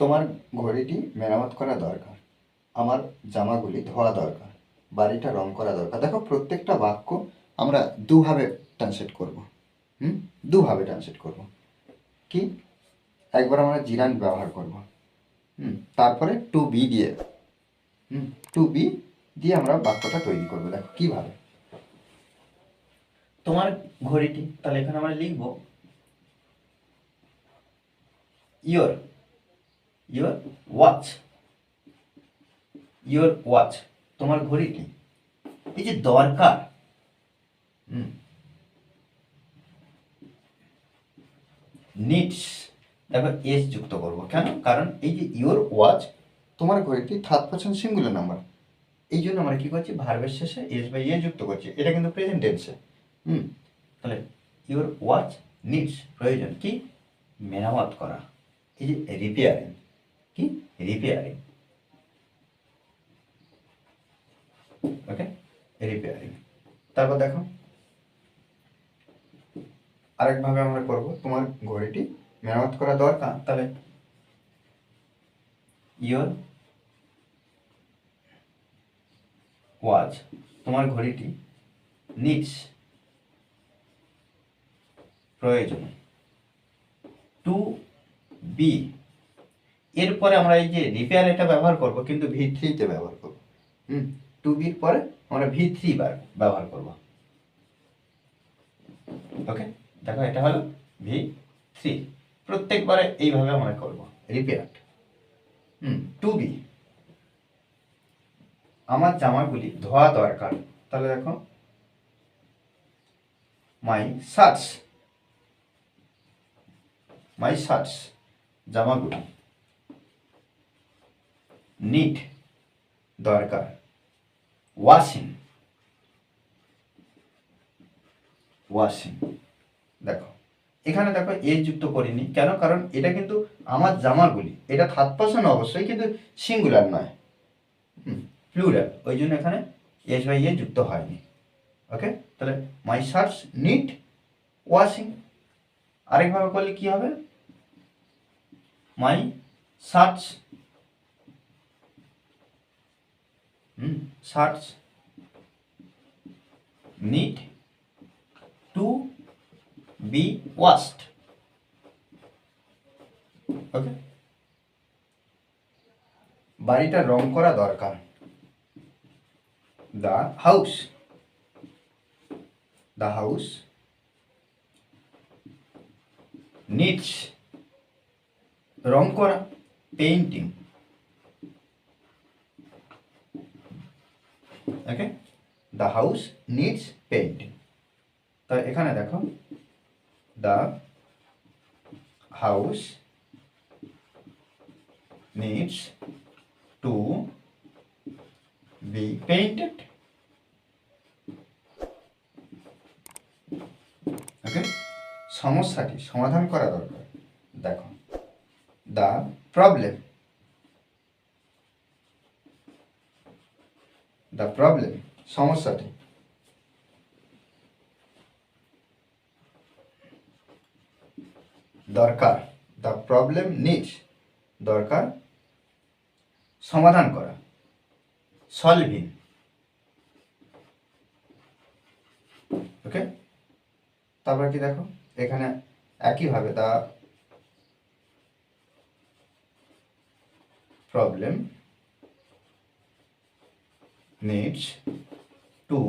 তোমার ঘড়িটি মেরামত করা দরকার। আমার জামাগুলি ধোয়া দরকার। বাড়িটা রং করা দরকার। দেখো, প্রত্যেকটা বাক্য আমরা দুভাবে ট্রান্সলেট করব। হুম? দুভাবে ট্রান্সলেট করব। কি? একবার আমরা জিরান ব্যবহার করব। হুম? তারপরে টু বি দিয়ে। হুম? টু বি দিয়ে আমরা বাক্যটা তৈরি করব। দেখো, কীভাবে? তোমার ঘড়িটি, তাহলে এখানে আমরা লিখব your your watch your watch তোমার ঘড়িটি এই যে দরকার। নিডস দেখো এস যুক্ত করব। কেন? কারণ এই যে ইয়োর ওয়াচ তোমার ঘড়িটি থার্ড পার্সন সিঙ্গুলার নাম্বার এই জন্য আমরা কি করছি? ভার্বের শেষে এস বাই এ যুক্ত করছি। এটা কিন্তু প্রেজেন্ট টেন্সে হুম। তাহলে ইওর ওয়াচ নিডস প্রয়োজন কি? মেরামত করা। এই যে রিপেয়ারিং কি রিপেয়ারিং ওকে রিপেয়ারিং তারপর দেখো আরেকভাবে আমরা করব তোমার ঘড়িটি মেরামত করা দরকার তাহলে ইওর ওয়াচ তোমার ঘড়িটি নিডস প্রয়োজন টু বি এরপরে আমরা এই যে রিপেয়ার এটা ব্যবহার করব, কিন্তু ভি থ্রিতে ব্যবহার করব। হুম টু বির পরে আমরা ভি থ্রি বার ব্যবহার করব। ওকে দেখো এটা হলো ভি থ্রি প্রত্যেকবারে এইভাবে আমরা করব রিপেয়ার হুম টু বি আমার জামাগুলি ধোয়া দরকার। তাহলে দেখো মাই শার্টস মাই শার্টস জামাগুলি। নিট দরকার। ওয়াশিং ওয়াশিং দেখো, এখানে দেখো এ যুক্ত করিনি। কেন? কারণ এটা কিন্তু আমার জামাগুলি। এটা থার্ড পার্সন অবশ্যই, কিন্তু সিঙ্গুলার নয়। প্লুরাল ওই জন্য এখানে এস বাই এ যুক্ত হয়নি। ওকে? তাহলে মাই শার্টস নিট ওয়াশিং আরেকভাবে করলে কি হবে? My shirts shirts need to be washed okay বাড়িটা রং করা দরকার। The house the house needs রং করা painting okay the house needs painting তো এখানে দেখো the house needs to be painted okay সমস্যাটি সমাধান করা দরকার। দেখো দ্য প্রবলেম দ্য প্রবলেম সমস্যাটি। দরকার দ্য প্রবলেম নিডস দরকার, সমাধান করা সলভিং ওকে তারপর কি দেখো? এখানে একইভাবে the problem needs to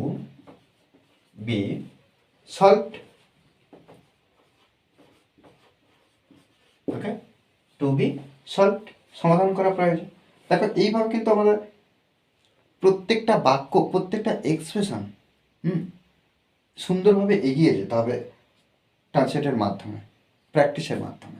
be solved okay to be solved সমাধান করা প্রয়োজন। দেখো, এইভাবে কিন্তু আমাদের প্রত্যেকটা বাক্য, প্রত্যেকটা এক্সপ্রেশন হুম, সুন্দরভাবে এগিয়ে যেতে হবে ট্রান্সলেটের মাধ্যমে প্র্যাকটিসের মাধ্যমে।